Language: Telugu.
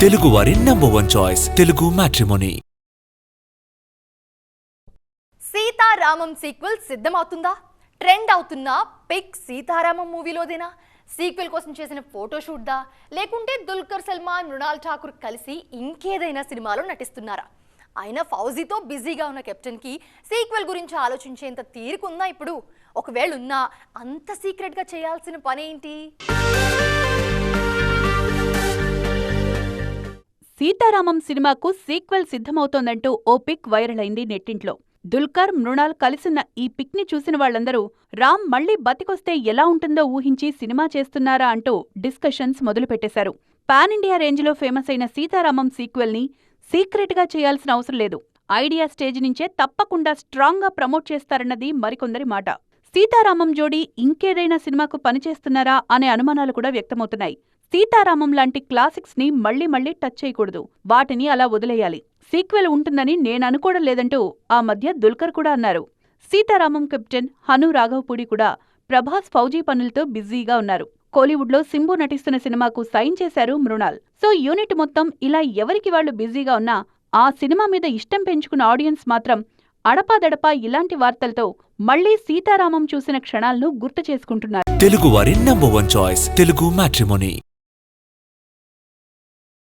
తెలుగువారి number one choice Telugu Matrimony Sita Ramam sequel సిద్ధమవుతుందా? Trend అవుతున్న పిక్ సీతారామం మూవీలోదేనా? సీక్వెల్ కోసం చేసిన ఫోటోషూట్ దా లేకుంటే దుల్కర్ సల్మాన్ మృణాల్ ఠాకూర్ కలిసి ఇంకేదైనా సినిమాలో నటిస్తున్నారా? అయినా ఫౌజీతో బిజీగా ఉన్న కెప్టెన్కి సీక్వెల్ గురించి ఆలోచించేంత తీరుకుందా ఇప్పుడు? ఒకవేళ ఉన్నా అంత సీక్రెట్గా చేయాల్సిన పనేంటి? సీతారామం సినిమాకు సీక్వెల్ సిద్ధమవుతోందంటూ ఓ పిక్ వైరల్ అయింది నెట్టింట్లో. దుల్కర్ మృణాల్ కలిసిన ఈ పిక్ని చూసిన వాళ్ళందరూ రామ్ మళ్ళీ బతికొస్తే ఎలా ఉంటుందో ఊహించి సినిమా చేస్తున్నారా అంటూ డిస్కషన్స్ మొదలుపెట్టేశారు. పాన్ ఇండియా రేంజ్లో ఫేమస్ అయిన సీతారామం సీక్వెల్ని సీక్రెట్గా చేయాల్సిన అవసరం లేదు. ఐడియా స్టేజ్ నుంచే తప్పకుండా స్ట్రాంగ్గా ప్రమోట్ చేస్తారన్నది మరికొందరి మాట. సీతారామం జోడీ ఇంకేదైనా సినిమాకు పనిచేస్తున్నారా అనే అనుమానాలు కూడా వ్యక్తమవుతున్నాయి. సీతారామం లాంటి క్లాసిక్స్ని మళ్ళీ మళ్ళీ టచ్ చేయకూడదు. వాటిని అలా వదిలేయాలి. సీక్వెల్ ఉంటుందని నేననుకోవడం లేదంటూ ఆ మధ్య దుల్కర్ కూడా అన్నారు. సీతారామం కెప్టెన్ హను రాఘవపూడి కూడా ప్రభాస్ ఫౌజీ పనులతో బిజీగా ఉన్నారు. కోలీవుడ్లో సింబు నటిస్తున్న సినిమాకు సైన్ చేశారు మృణాల్. సో యూనిట్ మొత్తం ఇలా ఎవరికి వాళ్ళు బిజీగా ఉన్నా ఆ సినిమా మీద ఇష్టం పెంచుకున్న ఆడియన్స్ మాత్రం అడపాదడపా ఇలాంటి వార్తలతో మళ్ళీ సీతారామం చూసిన క్షణాలను గుర్తు చేసుకుంటున్నారు. తెలుగువారి number one choice Telugu Matrimony.